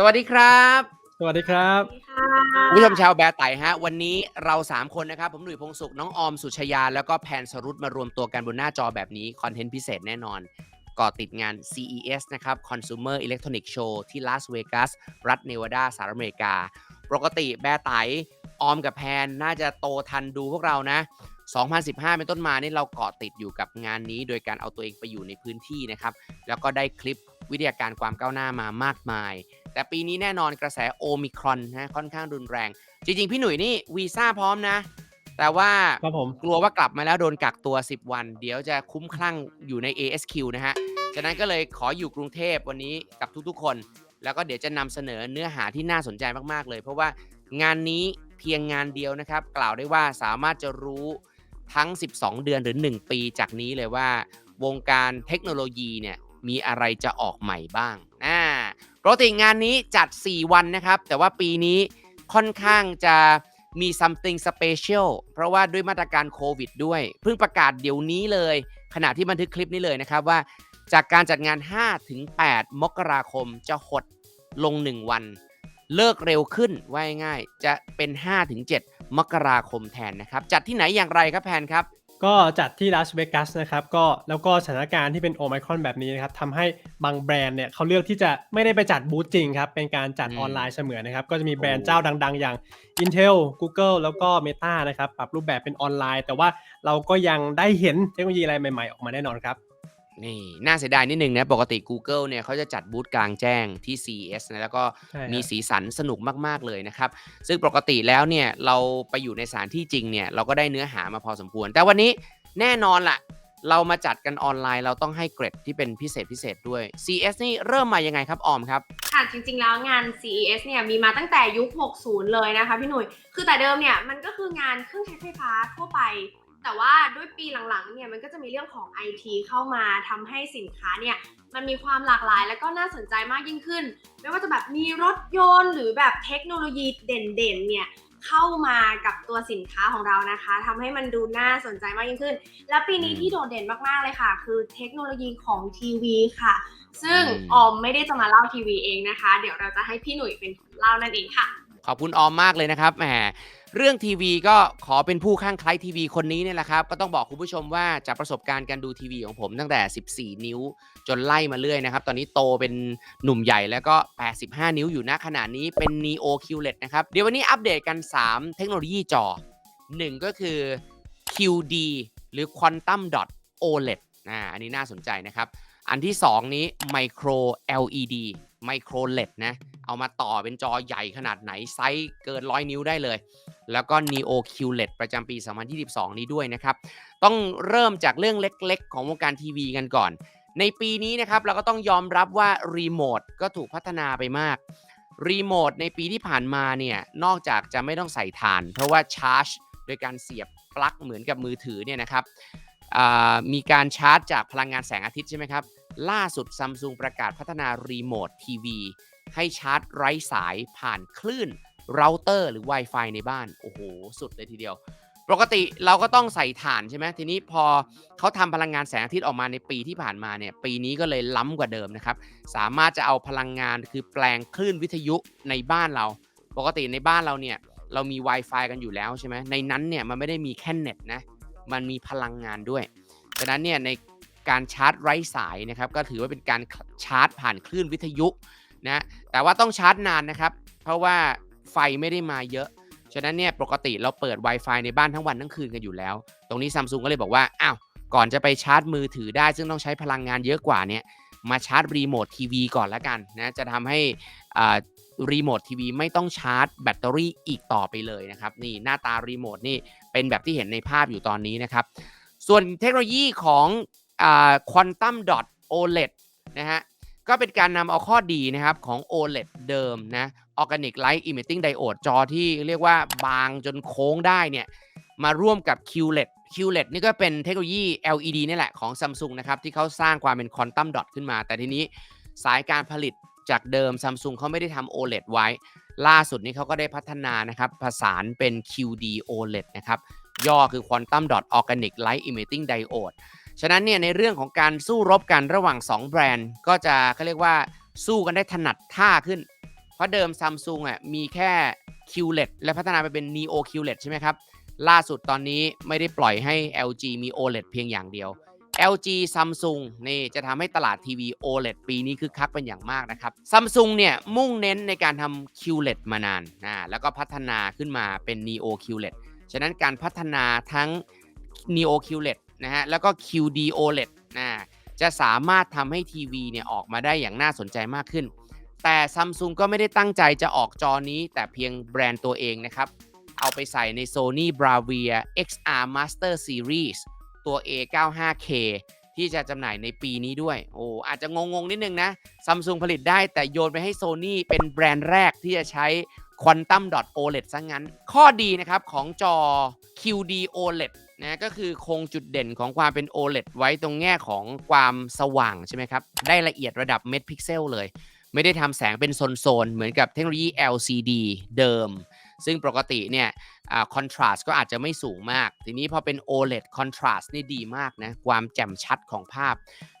สวัสดีครับ สวัสดีครับคุณผู้ชมชาวแบร์ไต่ฮะ วันนี้เรา 3 คนนะครับ ผมหนุ่ยพงศุขน้องออมสุชยา แล้วก็แพนสรุตมารวมตัวกันบนหน้าจอแบบนี้ คอนเทนต์พิเศษแน่นอนก่อติดงาน CES นะครับ Consumer Electronic Show ที่ลาสเวกัสรัฐเนวาดาสหรัฐอเมริกา ปกติแบร์ไตออมกับแพนน่าจะโตทันดูพวกเรานะ 2015 เป็นต้นมานี่เราเกาะติดอยู่กับงานนี้ โดยการเอาตัวเองไปอยู่ในพื้นที่นะครับ แล้วก็ได้คลิปวิทยาการความก้าวหน้ามามากมาย แต่ปีนี้แน่นอนกระแสโอมิครอนนะค่อนข้างรุนแรง จริง ๆ พี่หนุ่ยนี่วีซ่าพร้อมนะ แต่ว่าครับผมกลัวว่ากลับมาแล้วโดนกักตัว 10 วัน เดี๋ยวจะคุ้มคลั่งอยู่ใน ASQ นะฮะฉะนั้นก็เลยขออยู่กรุงเทพวันนี้กับทุกๆคน แล้วก็เดี๋ยวจะนำเสนอเนื้อหาที่น่าสนใจมากๆเลย เพราะว่างานนี้เพียงงานเดียวนะครับ กล่าวได้ว่าสามารถจะรู้ ทั้ง 12 เดือนหรือ 1 ปีจากนี้เลยว่า วงการเทคโนโลยีเนี่ยมีอะไรจะออกใหม่บ้างอ่าปกติงานนี้จัด 4 วันนะครับ แต่ว่าปีนี้ค่อนข้างจะมี something special เพราะว่าด้วยมาตรการโควิดด้วย เพิ่งประกาศเดี๋ยวนี้เลย ขณะที่บันทึกคลิปนี้เลยนะครับว่า จากการจัดงาน 5-8 มกราคมจะหดลง 1 วัน เลิกเร็วขึ้นว่าง่ายๆจะเป็น 5-7 มกราคมแทนนะครับ จัดที่ไหนอย่างไรครับแพนครับ ก็จัดที่ลาสเวกัสนะครับก็แล้วก็สถานการณ์ที่เป็นโอไมครอนแบบนี้นะครับทำให้บางแบรนด์เนี่ยเขาเลือกที่จะไม่ได้ไปจัดบูธจริงครับ เป็นการจัดอืมออนไลน์เสมือนนะครับ ก็จะมีแบรนด์โอ้เจ้าดัง ๆ อย่าง Intel Google แล้วก็ Meta นะครับปรับรูปแบบเป็นออนไลน์ แต่ว่าเราก็ยังได้เห็นเทคโนโลยีอะไรใหม่ ๆ ออกมาแน่นอนครับ นี่น่าเสียดายนิดนึงนะ ปกติ Google เนี่ยเขาจะจัดบูธกลางแจ้งที่ CES นะแล้วก็ใช่ฮะมีสีสันสนุกมาก ๆ เลยนะครับ ซึ่งปกติแล้วเนี่ยเราไปอยู่ในสถานที่จริงเนี่ยเราก็ได้เนื้อหามาพอสมควร แต่วันนี้แน่นอนล่ะ เรามาจัดกันออนไลน์เราต้องให้เกรดที่เป็นพิเศษพิเศษด้วย CES นี่เริ่มมายังไงครับออมครับค่ะจริง ๆ แล้วงาน CES เนี่ยมีมาตั้งแต่ยุค 60 เลยนะคะพี่หนุ่ยคือแต่เดิมเนี่ยมันก็คืองานเครื่องใช้ไฟฟ้าทั่วไป แต่ว่าด้วยปีหลังๆเนี่ยมันก็จะมีเรื่องของ IT เข้ามาทำให้สินค้าเนี่ยมันมีความหลากหลายแล้วก็น่าสนใจมากยิ่งขึ้น ไม่ว่าจะแบบมีรถยนต์หรือแบบเทคโนโลยีเด่นๆเนี่ยเข้ามากับตัวสินค้าของเรานะคะทำให้มันดูน่าสนใจมากยิ่งขึ้น และปีนี้อืมที่โดดเด่นมากๆเลยค่ะ คือเทคโนโลยีของทีวีค่ะ ซึ่งอืมออมไม่ได้จะมาเล่าทีวีเองนะคะ เดี๋ยวเราจะให้พี่หนุ่ยเป็นคนเล่านั่นเองค่ะ ขอบคุณออมมากเลยนะครับแหมเรื่องทีวีก็ขอเป็นผู้ข้างใคล้ทีวีคนนี้เนี่ยแหละครับ ก็ต้องบอกคุณผู้ชมว่าจากประสบการณ์การดูทีวีของผมตั้งแต่ 14 นิ้วจนไล่มาเรื่อยนะครับ ตอนนี้โตเป็นหนุ่มใหญ่แล้วก็ 85 นิ้วอยู่ณขณะนี้เป็น Neo QLED นะครับ เดี๋ยววันนี้อัปเดตกัน 3 เทคโนโลยีจอ 1 ก็คือ QD หรือ Quantum Dot OLED อ่าอันนี้น่าสนใจนะครับ อันที่ 2 นี้ Micro LED Micro LED นะ เอามาต่อเป็นจอใหญ่ขนาดไหน ไซส์เกิน100นิ้วได้เลย แล้วก็ Neo QLED ประจำปี 2022 นี้ด้วยนะครับ ต้องเริ่มจากเรื่องเล็กๆ ของวงการทีวีกันก่อน ในปีนี้นะครับเราก็ต้องยอมรับว่ารีโมทก็ถูกพัฒนาไปมากรีโมทในปีที่ผ่านมาเนี่ยนอกจากจะไม่ต้องใส่ถ่าน เพราะว่าชาร์จ โดยการเสียบปลั๊กเหมือนกับมือถือเนี่ยนะครับ มีการชาร์จจากพลังงานแสงอาทิตย์ใช่ไหมครับ ล่าสุดซัมซุงประกาศพัฒนารีโมททีวีให้ชาร์จไร้สายผ่านคลื่นเราเตอร์หรือ Wi-Fi ในบ้าน โอ้โห สุดเลยทีเดียว ปกติเราก็ต้องใส่ถ่านใช่ไหมทีนี้พอเขาทำพลังงานแสงอาทิตย์ออกมาในปีที่ผ่านมาเนี่ย ปีนี้ก็เลยล้ำกว่าเดิมนะครับ สามารถจะเอาพลังงานคือแปลงคลื่นวิทยุในบ้านเรา ปกติในบ้านเราเนี่ยเรามี Wi-Fi กันอยู่แล้วใช่ไหมในนั้นเนี่ยมันไม่ได้มีแค่เน็ตนะ มันมีพลังงานด้วยฉะนั้นเนี่ยในการชาร์จไร้สายนะครับก็ถือว่าเป็นการชาร์จผ่านคลื่นวิทยุนะแต่ว่าต้องชาร์จนานนะครับ เพราะว่าไฟไม่ได้มาเยอะ ฉะนั้นเนี่ยปกติเราเปิด Wi-Fi ในบ้านทั้งวันทั้งคืนกันอยู่แล้ว ตรงนี้ซัมซุงก็เลยบอกว่าอ้าวก่อนจะไปชาร์จมือถือได้ ซึ่งต้องใช้พลังงานเยอะกว่าเนี่ยมาชาร์จรีโมททีวีก่อนละกันนะจะทำให้รีโมททีวีไม่ต้องชาร์จแบตเตอรี่อีกต่อไปเลยนะครับนี่หน้าตารีโมทนี่ เป็นแบบที่เห็นในภาพอยู่ตอนนี้นะครับ ส่วนเทคโนโลยีของควอนตัมดอทโอเลนะฮะก็เป็นการนำเอาข้อดีนะครับของ OLED เดิมนะ Organic Light Emitting Diode จอที่เรียกว่าบางจนโค้งได้เนี่ย มาร่วมกับ QLED QLED นี่ก็เป็นเทคโนโลยี LED นี่แหละของ Samsung นะครับ ที่เขาสร้างความเป็น Quantum Dot ขึ้นมา แต่ทีนี้สายการผลิตจากเดิม Samsung เขาไม่ได้ทำ OLED ไว้ ล่าสุดนี้เขาก็ได้พัฒนานะครับผสานเป็น QD OLED นะครับย่อคือ Quantum Dot Organic Light Emitting Diode ฉะนั้นเนี่ยในเรื่องของการสู้รบกันระหว่าง 2 แบรนด์ ก็จะเขาเรียกว่าสู้กันได้ถนัดท่าขึ้น เพราะเดิม Samsung อะมีแค่ QLED และพัฒนาไปเป็น Neo QLED ใช่ไหมครับ ล่าสุดตอนนี้ไม่ได้ปล่อยให้ LG มี OLED เพียงอย่างเดียว LG Samsung นี่จะทำให้ตลาดทีวี OLED ปีนี้คึกคักเป็นอย่างมากนะครับ Samsung เนี่ยมุ่งเน้นในการทำ QLED มานานนะแล้วก็พัฒนาขึ้นมาเป็น Neo QLED ฉะนั้นการพัฒนาทั้ง Neo QLED นะฮะแล้วก็ QD OLED นะจะสามารถทำให้ทีวีเนี่ยออกมาได้อย่างน่าสนใจมากขึ้น แต่ Samsung ก็ไม่ได้ตั้งใจจะออกจอนี้ แต่เพียงแบรนด์ตัวเองนะครับเอาไปใส่ใน Sony Bravia XR Master Series ตัว A95K ที่จะจำหน่ายในปีนี้ด้วย โอ้อาจจะงงๆนิดนึงนะ Samsung ผลิตได้แต่โยนไปให้ Sony เป็นแบรนด์แรกที่จะใช้ Quantum OLED ซะงั้น ข้อดีนะครับของจอ QD OLED นะก็คือคงจุดเด่นของความเป็น OLED ไว้ตรงแง่ของความสว่างใช่ไหมครับ ได้ละเอียดระดับเม็ดพิกเซลเลย ไม่ได้ทำแสงเป็นโซนๆ เหมือนกับเทคโนโลยี LCD เดิม ซึ่งปกติเนี่ยคอนทราสต์ก็อาจจะไม่สูงมาก ทีนี้พอเป็น OLED contrast นี่ดีมากนะความแจ่มชัดของภาพ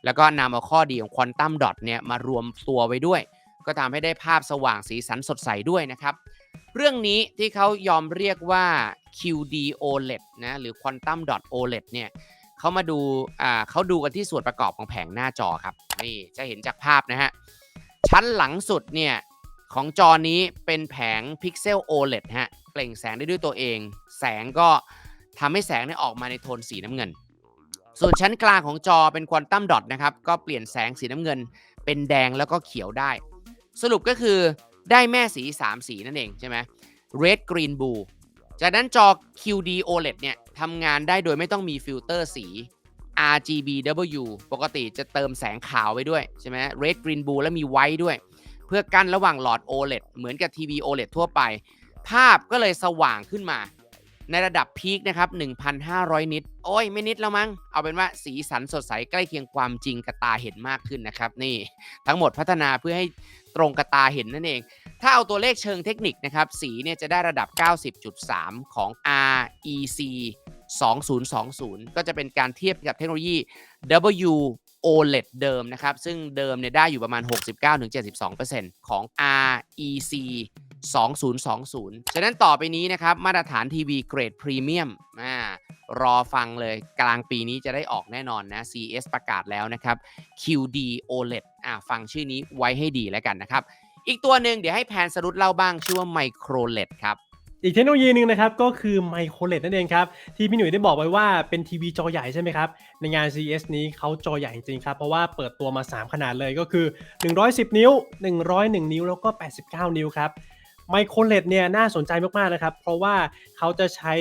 แล้วก็นำเอาข้อดีของ Quantum Dot เนี่ยมารวมตัวไว้ด้วย ก็ทำให้ได้ภาพสว่างสีสันสดใสด้วยนะครับ เรื่องนี้ที่เขายอมเรียกว่า QD OLED นะหรือ Quantum Dot OLED เนี่ยเขามาดูอ่าเขาดูกันที่ส่วนประกอบของแผงหน้าจอครับนี่จะเห็นจากภาพนะฮะชั้นหลังสุดเนี่ย ของจอนี้เป็นแผงพิกเซล OLED ฮะ เปล่งแสงได้ด้วยตัวเอง แสงก็ทำให้แสงเนี่ยออกมาในโทนสีน้ำเงิน ส่วนชั้นกลางของจอเป็นควอนตัมดอทนะครับ ก็เปลี่ยนแสงสีน้ำเงิน เป็นแดงแล้วก็เขียวได้ สรุปก็คือได้แม่สี 3 สีนั่นเองใช่ไหม red green blue จากนั้นจอ QD OLED เนี่ยทำงานได้โดยไม่ต้องมีฟิลเตอร์สี RGBW ปกติจะเติมแสงขาวไว้ด้วยใช่ไหม red green blue และมี white ด้วย เพื่อกั้นระหว่างหลอด OLED เหมือนกับทีวี OLED ทั่วไป ภาพก็เลยสว่างขึ้นมา ในระดับพีคนะครับ 1,500 นิต โอ้ย ไม่นิดแล้วมั้ง เอาเป็นว่าสีสันสดใสใกล้เคียงความจริงกับตาเห็นมากขึ้นนะครับ นี่ทั้งหมดพัฒนาเพื่อให้ตรงกับตาเห็นนั่นเอง ถ้าเอาตัวเลขเชิงเทคนิคนะครับ สีเนี่ยจะได้ระดับ 90.3 ของ REC 2020 ก็จะเป็นการเทียบกับเทคโนโลยี W OLED เดิมนะครับ ซึ่งเดิมเนี่ยได้อยู่ประมาณ 69-72%ของ REC 2020 ฉะนั้นต่อไปนี้นะครับ มาตรฐานทีวีเกรดพรีเมียมอ่ารอฟังเลยกลางปีนี้จะได้ออกแน่นอนนะ CS ประกาศแล้วนะครับ QD OLED อ่าฟังชื่อนี้ไว้ให้ดีแล้วกันนะครับ อีกตัวหนึ่งเดี๋ยวให้แพนสรุปเล่าบ้างชื่อว่า Micro LED ครับ อีกเทคโนโลยีหนึ่งนะครับก็คือไมโครเลดนั่นเองครับ ที่พี่หนุ่ยได้บอกไว้ว่าเป็นทีวีจอใหญ่ใช่ไหมครับ ในงาน CES นี้เขาจอใหญ่จริงครับ เพราะว่าเปิดตัวมา 3 ขนาดเลยก็คือ 110 นิ้ว 101 นิ้ว แล้วก็ 89 นิ้วครับไมโครเลดเนี่ยน่าสนใจมากๆนะครับ เพราะว่าเขาจะใช้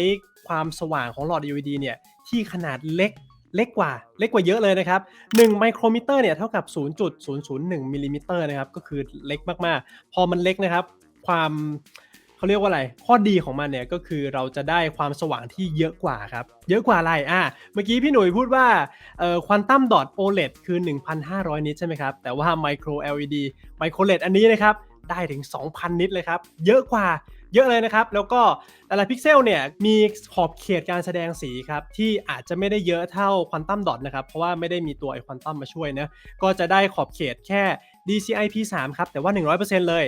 ความสว่างของหลอด LED เนี่ยที่ขนาดเล็กเล็กกว่าเล็กกว่าเยอะเลยนะครับ1ไมโครมิเตอร์เนี่ยเท่ากับ 0.001มิลลิมิเตอร์นะครับก็คือเล็กมากๆ พอมันเล็กนะครับ ความ เขาเรียกว่าอะไร ข้อดีของมันเนี่ยก็คือเราจะได้ความสว่างที่เยอะกว่าครับ เยอะกว่าอะไรอะเมื่อกี้พี่หนุ่ยพูดว่าเอ่อควอนตัมดอทโอเลคือ 1,500 นิตใช่ไหมครับ แต่ว่า Micro LED Micro LED อันนี้นะครับ ได้ถึง 2,000 นิตเลยครับ เยอะกว่าเยอะเลยนะครับ แล้วก็แต่ละพิกเซลเนี่ยมีขอบเขตการแสดงสีครับ ที่อาจจะไม่ได้เยอะเท่าควอนตัมดอทนะครับ เพราะว่าไม่ได้มีตัวไอควอนตัมมาช่วยนะก็จะได้ขอบเขตแค่ DCI P3 ครับ แต่ว่า 100%เลย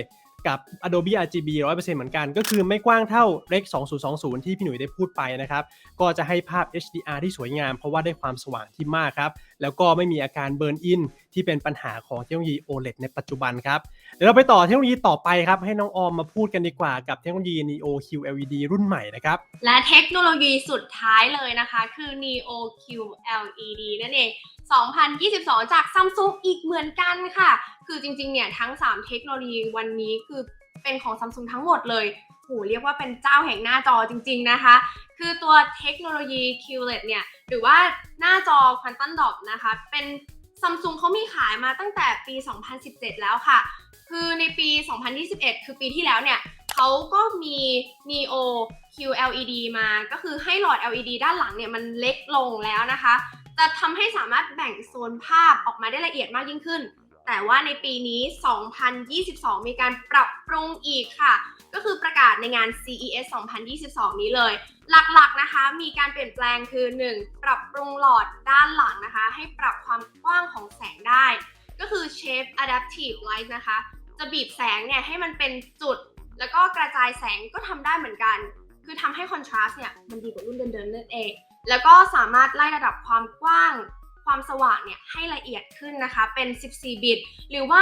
กับ Adobe RGB 100%เหมือนกัน ก็คือไม่กว้างเท่า Rec 2020 ที่พี่หนุ่ยได้พูดไปนะครับ ก็จะให้ภาพ HDR ที่สวยงาม เพราะว่าได้ความสว่างที่มากครับ แล้วก็ไม่มีอาการเบิร์นอินที่เป็นปัญหาของเทคโนโลยี OLED ในปัจจุบันครับเดี๋ยวเราไปต่อเทคโนโลยีต่อไปครับ ให้น้องออมมาพูดกันดีกว่ากับเทคโนโลยี Neo QLED รุ่นใหม่นะครับ และเทคโนโลยีสุดท้ายเลยนะคะคือ Neo QLED นั่นเอง 2022 จาก Samsung อีกเหมือนกันค่ะ คือจริงๆ เนี่ยทั้ง 3 เทคโนโลยีวันนี้คือเป็นของ Samsung ทั้งหมดเลยโหเรียกว่าเป็นเจ้าแห่งหน้าจอจริง ๆ นะคะ คือตัวเทคโนโลยี QLED เนี่ย หรือว่าหน้าจอ Quantum Dot นะคะ เป็น Samsung เขามีขายมาตั้งแต่ปี 2017 แล้วค่ะ คือในปี 2021 คือปีที่แล้วเนี่ยเขาก็มี Neo QLED มา ก็คือให้หลอด LED ด้านหลังเนี่ยมันเล็กลงแล้วนะคะ จะทำให้สามารถแบ่งโซนภาพออกมาได้ละเอียดมากยิ่งขึ้น แต่ว่าในปีนี้ 2022 มีการปรับปรุงอีกค่ะ ก็คือประกาศในงาน CES 2022 นี้เลย หลักๆนะคะ มีการเปลี่ยนแปลงคือ 1. ปรับปรุงหลอดด้านหลังนะคะ ให้ปรับความกว้างของแสงได้ ก็คือ Shape Adaptive Light นะคะ จะบีบแสงเนี่ยให้มันเป็นจุด แล้วก็กระจายแสงก็ทำได้เหมือนกัน คือทำให้คอนทราสต์เนี่ยมันดีกว่ารุ่นเดิมๆนั่นเอง แล้วก็สามารถไล่ระดับความกว้าง ความสว่างเนี่ยให้ละเอียดขึ้นนะคะเป็น 14 บิต หรือว่า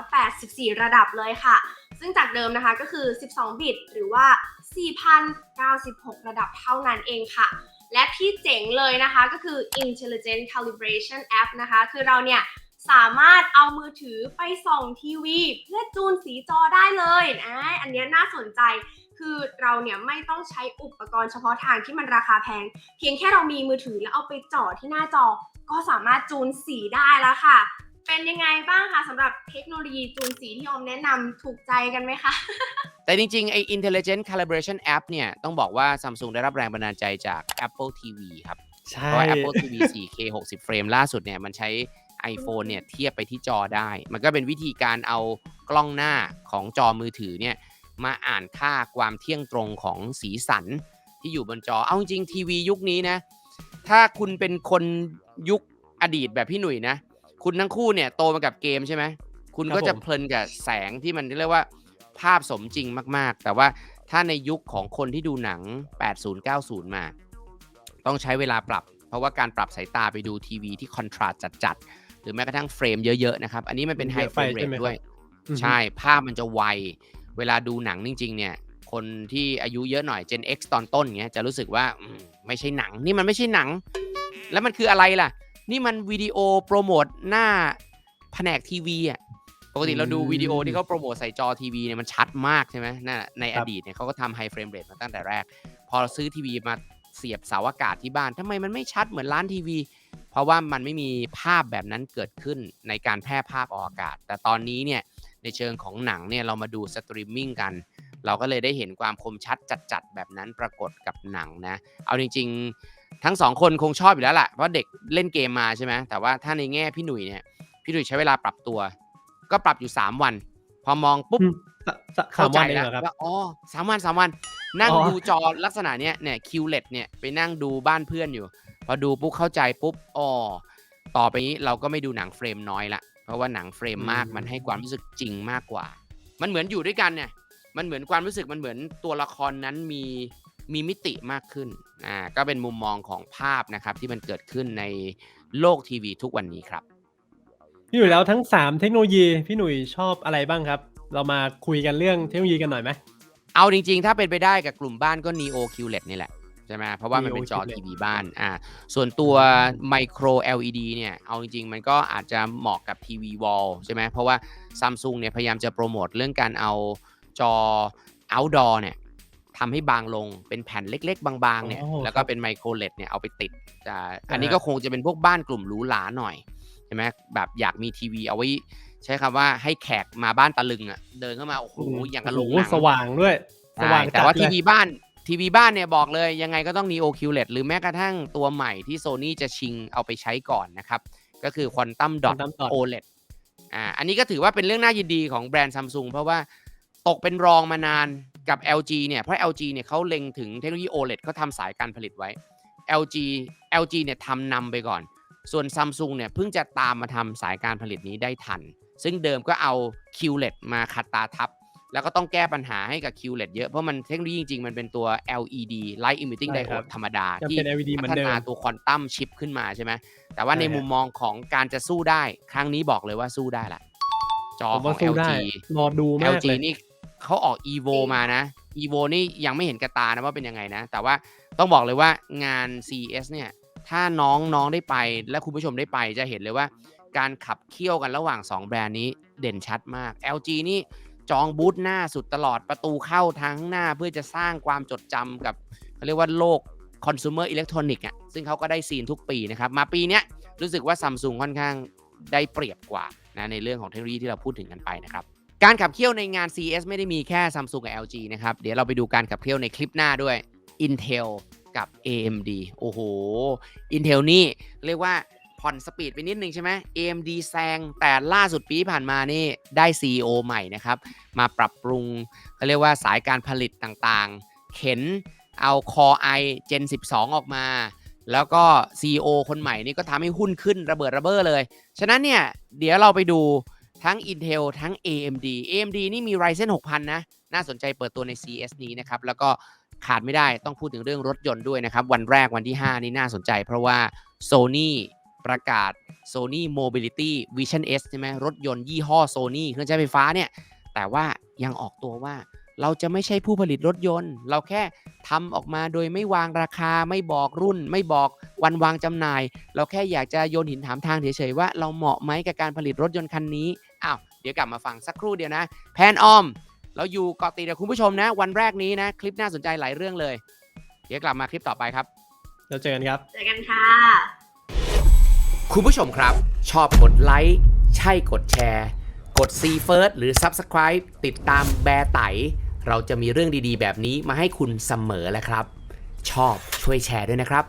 16,384 ระดับเลยค่ะ ซึ่งจากเดิมนะคะก็คือ 12 บิต หรือว่า 4,096 ระดับเท่านั้นเองค่ะ และที่เจ๋งเลยนะคะก็คือ Intelligent Calibration App นะคะ คือเราเนี่ยสามารถเอามือถือไปส่องทีวี เพื่อจูนสีจอได้เลยนะอันนี้น่าสนใจ คือเราเนี่ยไม่ต้องใช้อุปกรณ์เฉพาะทางที่มันราคาแพง เพียงแค่เรามีมือถือแล้วเอาไปจ่อที่หน้าจอ ก็สามารถจูนสีได้แล้วค่ะ เป็นยังไงบ้างคะสำหรับเทคโนโลยีจูนสีที่ออมแนะนำถูกใจกันไหมคะ แต่จริงๆ ไอ้ Intelligent Calibration App เนี่ย ต้องบอกว่า Samsung ได้รับแรงบันดาลใจจาก Apple TV ครับ ใช่ เพราะว่า Apple TV 4K 60 เฟรมล่าสุดเนี่ย มันใช้ iPhone เนี่ย เทียบไปที่จอได้ มันก็เป็นวิธีการเอากล้องหน้าของจอมือถือเนี่ย มาอ่านค่าความเที่ยงตรงของสีสันที่อยู่บนจอ เอาจริงๆทีวียุคนี้นะ ถ้าคุณเป็นคนยุคอดีตแบบพี่หนุ่ยนะ คุณทั้งคู่เนี่ยโตมากับเกมใช่ไหม คุณก็จะเพลินกับแสงที่มันเรียกว่าภาพสมจริงมาก ๆ แต่ว่าถ้าในยุคของคนที่ดูหนัง 80-90 มา ต้องใช้เวลาปรับ เพราะว่าการปรับสายตาไปดูทีวีที่คอนทราสต์จัดๆ หรือแม้กระทั่งเฟรมเยอะ ๆ นะครับ อันนี้มันเป็นไฮเยอะเฟรไปมเรใช่ทไหมครับด้วยอือฮึใช่ ภาพมันจะไว เวลาดูหนังจริง ๆ เนี่ยคนที่อายุเยอะหน่อย Gen X ตอนต้นเงี้ยจะรู้สึกว่าไม่ใช่หนัง นี่มันไม่ใช่หนัง แล้วมันคืออะไรล่ะ นี่มันวิดีโอโปรโมทหน้าแผนกทีวีอะปกติเราดูวิดีโอที่เขาโปรโมทใส่จอทีวีเนี่ยมันชัดมากใช่ไหมน่ะในอดีตเนี่ยเขาก็ทำไฮเฟรมเรทมาตั้งแต่แรก พอซื้อทีวีมาเสียบเสาอากาศที่บ้านทำไมมันไม่ชัดเหมือนร้านทีวี เพราะว่ามันไม่มีภาพแบบนั้นเกิดขึ้นในการแพร่ภาพออกอากาศ แต่ตอนนี้เนี่ย ในเชิงของหนังเนี่ยเรามาดูสตรีมมิ่งกัน เราก็เลยได้เห็นความคมชัดจัดๆแบบนั้นปรากฏกับหนังนะ เอาจริง ๆ ทั้งสองคนคงชอบอยู่แล้วแหละเพราะเด็กเล่นเกมมาใช่ไหมแต่ว่าถ้าในแง่พี่หนุ่ยเนี่ยพี่หนุ่ยใช้เวลาปรับตัว ก็ปรับอยู่ 3 วัน พอมองปุ๊บอืมสะสะสาเข้ามใจวันเองแล้วเหรอครับว่าอ๋อสามวันสามวัน นั่งอ๋อดูจอลักษณะเนี้ยเนี่ยคิวเลตเนี่ยไปนั่งดูบ้านเพื่อนอยู่ พอดูปุ๊บเข้าใจปุ๊บอ๋อต่อไปนี้เราก็ไม่ดูหนังเฟรมน้อยละเพ ราะว่าหนังเฟรมมากมันให้ความรู้สึกจริงมากกว่า มันเหมือนอยู่ด้วยกันเนี่ยมันเหมือนความรู้สึกมันเหมือนตัวละครนั้นมีมีมิติมากขึ้นอ่าก็เป็นมุมมองของภาพนะครับที่มันเกิดขึ้นในโลกทีวีทุกวันนี้ครับ พี่หนุ่ยแล้วทั้ง 3 เทคโนโลยีพี่หนุ่ยชอบอะไรบ้างครับ เรามาคุยกันเรื่องเทคโนโลยีกันหน่อยไหมเอาจริงๆ ถ้าเป็นไปได้กับกลุ่มบ้านก็ Neo QLED นี่แหละ ใช่ไหมเพราะว่ามัน Neo เป็นจอ QLED ทีวีบ้านอ่าส่วนตัว Micro LED เนี่ยเอาจริงๆ มันก็อาจจะเหมาะกับทีวีวอลใช่ไหมเพราะว่า Samsung เนี่ยพยายามจะโปรโมทเรื่องการเอาจอ outdoor เนี่ยทำให้บางลงเป็นแผ่นเล็ก ๆ บางๆเนี่ยอ๋อแล้วก็เป็น Micro LED เนี่ยเอาไปติดจะอันนี้อ่าฮะก็คงจะเป็นพวกบ้านกลุ่มหรูหราหน่อยใช่ไหมแบบอยากมีทีวีเอาไว้ใช้คำว่าให้แขกมาบ้านตะลึงอะเดินเข้ามาโอ้โหอย่างกับโรงหนังสว่างด้วยสว่างใช่แต่ว่าจัดทีเลยวีบ้าน ทีวีบ้านเนี่ยบอกเลยยังไงก็ต้อง Neo QLED หรือแม้กระทั่งตัวใหม่ที่ Sony จะชิงเอาไปใช้ก่อนนะครับ ก็คือ Quantum Dot Quantum Dot OLED อ่าอันนี้ก็ถือว่าเป็นเรื่องน่ายินดีของแบรนด์ Samsung เพราะว่าตกเป็นรองมานานกับ LG เนี่ยเพราะ LG เนี่ยเขาเล็งถึงเทคโนโลยี OLED เขาทำสายการผลิตไว้ LG LG เนี่ยทำนำไปก่อน ส่วน Samsung เนี่ยเพิ่งจะตามมาทำสายการผลิตนี้ได้ทัน ซึ่งเดิมก็เอา QLED มาขัดตาทับ แล้วก็ต้องแก้ปัญหาให้กับ QLED เยอะ เพราะมันเทคโนโลยีจริงๆ มันเป็นตัว LED Light Emitting ใช่ครับ Diode ธรรมดา ยังที่เป็น LED เหมืพัอนฒเดิม นาตัวควอนตัมชิปขึ้นมาใช่ไหมแต่ว่าใช่ในฮะ มุมมองของการจะสู้ได้ ครั้งนี้บอกเลยว่าสู้ได้ละจอผมขอว่างสู้ LG ได้ รอดูมาก LG เลย นี่เขาออก EVO มานะ EVO นี่ยังไม่เห็นกระตานะว่าเป็นยังไงนะ แต่ว่าต้องบอกเลยว่างาน CES เนี่ย ถ้าน้องน้องได้ไปและคุณผู้ชมได้ไปจะเห็นเลยว่า การขับเคี่ยวกันระหว่าง 2 แบรนด์นี้เด่นชัดมาก LG นี่ จองบูธหน้าสุดตลอดประตูเข้าทางข้งหน้าเพื่อจะสร้างความจดจำกับเขาเรียกว่าโลก consumer electronic อะซึ่งเขาก็ได้ซีนทุกปีนะครับมาปีเนี้ยรู้สึกว่า Samsung ค่อนข้างได้เปรียบกว่านะในเรื่องของเทคโนโลยีที่เราพูดถึงกันไปนะครับการขับเคี่ยวในงาน CES ไม่ได้มีแค่ Samsung กับ LG นะครับ เดี๋ยวเราไปดูการขับเคี่ยวในคลิปหน้าด้วย Intel กับ AMD โอ้โห Intel นี่เรียกว่า ผ่อนสปีดไปนิดนึงใช่ไหม AMD แซงแต่ล่าสุดปีที่ผ่านมานี่ได้ CEO ใหม่นะครับ มาปรับปรุงเขาเรียกว่าสายการผลิตต่างๆ เข็นเอา Core i Gen 12 ออกมา แล้วก็ CEO คนใหม่นี่ก็ทำให้หุ้นขึ้นระเบิดระเบ้อเลย ฉะนั้นเนี่ย เดี๋ยวเราไปดูทั้ง Intel ทั้ง AMD AMD นี่มี Ryzen 6000 นะ น่าสนใจเปิดตัวใน CS นี้นะครับ แล้วก็ขาดไม่ได้ต้องพูดถึงเรื่องรถยนต์ด้วยนะครับ วันแรกวันที่ 5 นี่น่าสนใจเพราะว่า Sony ประกาศ Sony Mobility Vision S ใช่ไหมรถยนต์ยี่ห้อ Sony เครื่องใช้ไฟฟ้าเนี่ย แต่ว่ายังออกตัวว่าเราจะไม่ใช่ผู้ผลิตรถยนต์ เราแค่ทำออกมาโดยไม่วางราคาไม่บอกรุ่น ไม่บอกวันวางจำหน่าย เราแค่อยากจะโยนหินถามทางเฉยๆว่าเราเหมาะไหมกับการผลิตรถยนต์คันนี้อ้าวเดี๋ยวกลับมาฟังสักครู่เดียวนะ แพนออม เราอยู่เกาะติดกับคุณผู้ชมนะ วันแรกนี้นะ คลิปน่าสนใจหลายเรื่องเลย เดี๋ยวกลับมาคลิปต่อไปครับ แล้วเจอกันครับ เจอกันค่ะ คุณผู้ชมครับ ชอบกดไลค์ ใช่กดแชร์ กด See First หรือ Subscribe ติดตามแบร์ไต เราจะมีเรื่องดีๆ แบบนี้มาให้คุณเสมอแหละครับ ชอบช่วยแชร์ด้วยนะครับ